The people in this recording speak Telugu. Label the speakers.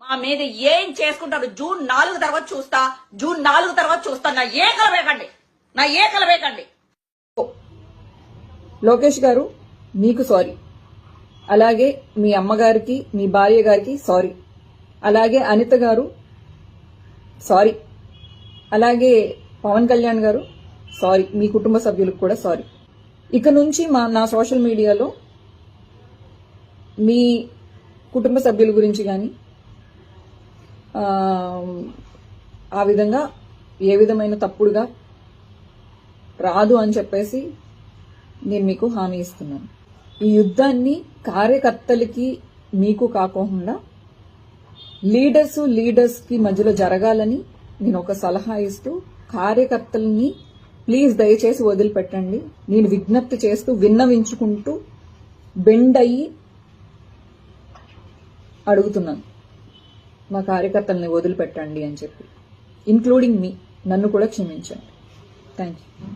Speaker 1: మా మీద ఏం చేసుకుంటారు? జూన్ నాలుగు తర్వాత చూస్తా. జూన్ నాలుగు తర్వాత చూస్తా. నా ఏకలు వేకండి. నా ఏకలు వేకండి.
Speaker 2: లోకేష్ గారు మీకు సారీ. అలాగే మీ అమ్మగారికి మీ భార్య గారికి సారీ. అలాగే అనిత గారు సారీ. అలాగే పవన్ కళ్యాణ్ గారు సారీ. మీ కుటుంబ సభ్యులకు కూడా సారీ. ఇక నుంచి మా నా సోషల్ మీడియాలో మీ కుటుంబ సభ్యుల గురించి కానీ ఆ విధంగా ఏ విధమైన తప్పుడుగా రాదు అని చెప్పేసి నేను మీకు హామీ ఇస్తున్నాను. ఈ యుద్ధాన్ని కార్యకర్తలకి మీకు కాకుండా లీడర్స్ లీడర్స్కి మధ్యలో జరగాలని నేను ఒక సలహా ఇస్తూ కార్యకర్తల్ని ప్లీజ్ దయచేసి వదిలిపెట్టండి. నేను విజ్ఞప్తి చేస్తూ విన్నవించుకుంటూ బెండ్ అయ్యి అడుగుతున్నాను. మా కార్యకర్తల్ని వదిలిపెట్టండి అని చెప్పి. ఇంక్లూడింగ్ మీ నన్ను కూడా క్షమించండి. Thank you